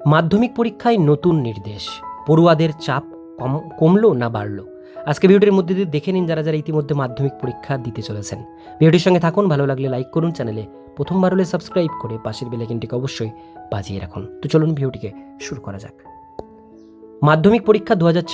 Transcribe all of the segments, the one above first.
মাধ্যমিক পরীক্ষায় নতুন নির্দেশ। পড়ুয়াদের চাপ কম, কমলো না বাড়লো? আজকে ভিডিওটির মধ্যে দিয়ে দেখে নিন যারা যারা ইতিমধ্যে মাধ্যমিক পরীক্ষা দিতে চলেছেন। ভিডিওটির সঙ্গে থাকুন, ভালো লাগলে লাইক করুন চ্যানেলে। প্রথমবার হলে সাবস্ক্রাইব করে পাশের বেলাইকিনটিকে অবশ্যই বাজিয়ে রাখুন। তো চলুন ভিডিওটিকে শুরু করা যাক। মাধ্যমিক পরীক্ষা দু হাজার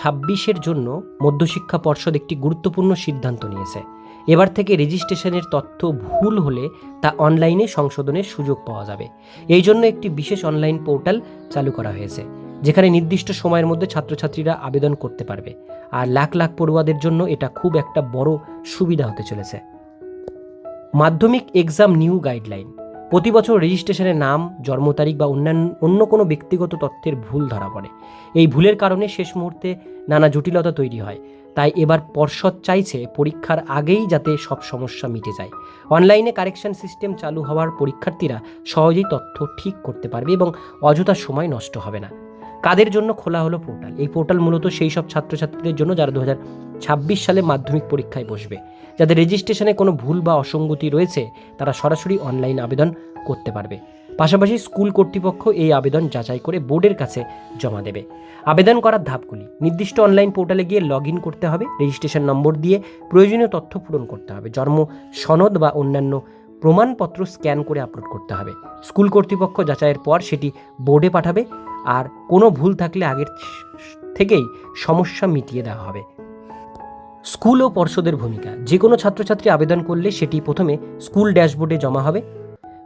জন্য মধ্যশিক্ষা পর্ষদ একটি গুরুত্বপূর্ণ সিদ্ধান্ত নিয়েছে। এবার থেকে রেজিস্ট্রেশনের তথ্য ভুল হলে তা অনলাইনে সংশোধনের সুযোগ পাওয়া যাবে। এই জন্য একটি বিশেষ অনলাইন পোর্টাল চালু করা হয়েছে, যেখানে নির্দিষ্ট সময়ের মধ্যে ছাত্রছাত্রীরা আবেদন করতে পারবে। আর লাখ লাখ পড়ুয়াদের জন্য এটা খুব একটা বড় সুবিধা হতে চলেছে। মাধ্যমিক এক্সাম নিউ গাইডলাইন। প্রতি বছর রেজিস্ট্রেশনের নাম, জন্ম তারিখ বা অন্যান্য অন্য কোনো ব্যক্তিগত তথ্যের ভুল ধরা পড়ে। এই ভুলের কারণে শেষ মুহূর্তে নানা জটিলতা তৈরি হয়। তাই এবার পর্ষদ চাইছে পরীক্ষার আগেই যাতে সব সমস্যা মিটে যায়। অনলাইনে কারেকশন সিস্টেম চালু হওয়ার পরীক্ষার্থীরা সহজেই তথ্য ঠিক করতে পারবে এবং অযথা সময় নষ্ট হবে না। কাদের জন্য খোলা হলো পোর্টাল? এই পোর্টাল মূলত সেই সব ছাত্রছাত্রীদের জন্য যারা দু ছাব্বিশ সালে মাধ্যমিক পরীক্ষায় বসবে। যাদের রেজিস্ট্রেশনে কোনো ভুল বা অসঙ্গতি রয়েছে, তারা সরাসরি অনলাইন আবেদন করতে পারবে। পাশাপাশি স্কুল কর্তৃপক্ষ এই আবেদন যাচাই করে বোর্ডের কাছে জমা দেবে। আবেদন করার ধাপগুলি। নির্দিষ্ট অনলাইন পোর্টালে গিয়ে লগ ইন করতে হবে। রেজিস্ট্রেশন নম্বর দিয়ে প্রয়োজনীয় তথ্য পূরণ করতে হবে। জন্ম, সনদ বা অন্যান্য প্রমাণপত্র স্ক্যান করে আপলোড করতে হবে। স্কুল কর্তৃপক্ষ যাচাইয়ের পর সেটি বোর্ডে পাঠাবে আর কোনো ভুল থাকলে আগের থেকেই সমস্যা মিটিয়ে দেওয়া হবে। স্কুল ও পর্ষদের ভূমিকা, যে কোনো ছাত্রছাত্রী আবেদন করলে সেটি প্রথমে স্কুল ড্যাশবোর্ডে জমা হবে।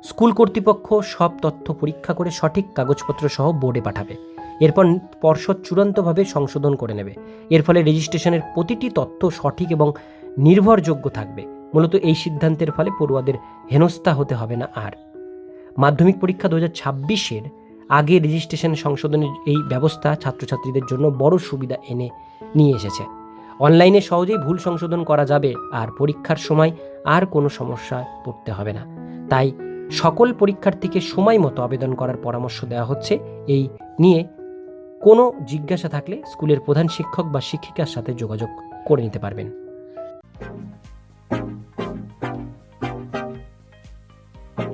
স্কুল কর্তৃপক্ষ সব তথ্য পরীক্ষা করে সঠিক কাগজপত্র সহ বোর্ডে পাঠাবে। এরপর পর্ষদ চূড়ান্তভাবে সংশোধন করে নেবে। এর ফলে রেজিস্ট্রেশনের প্রতিটি তথ্য সঠিক এবং নির্ভরযোগ্য থাকবে। মূলত এই সিদ্ধান্তের ফলে পড়ুয়াদের হেনস্থা হতে হবে না আর। মাধ্যমিক পরীক্ষা দু ছাব্বিশের আগে রেজিস্ট্রেশন সংশোধনের এই ব্যবস্থা ছাত্রছাত্রীদের জন্য বড় সুবিধা এনে নিয়ে এসেছে। অনলাইনে সহজেই ভুল সংশোধন করা যাবে আর পরীক্ষার সময় আর কোনো সমস্যায় পড়তে হবে না। তাই সকল পরীক্ষার্থীকে সময় মতো আবেদন করার পরামর্শ দেওয়া হচ্ছে। এই নিয়ে কোনো জিজ্ঞাসা থাকলে স্কুলের প্রধান শিক্ষক বা শিক্ষিকার সাথে যোগাযোগ করে নিতে পারবেন। Bye.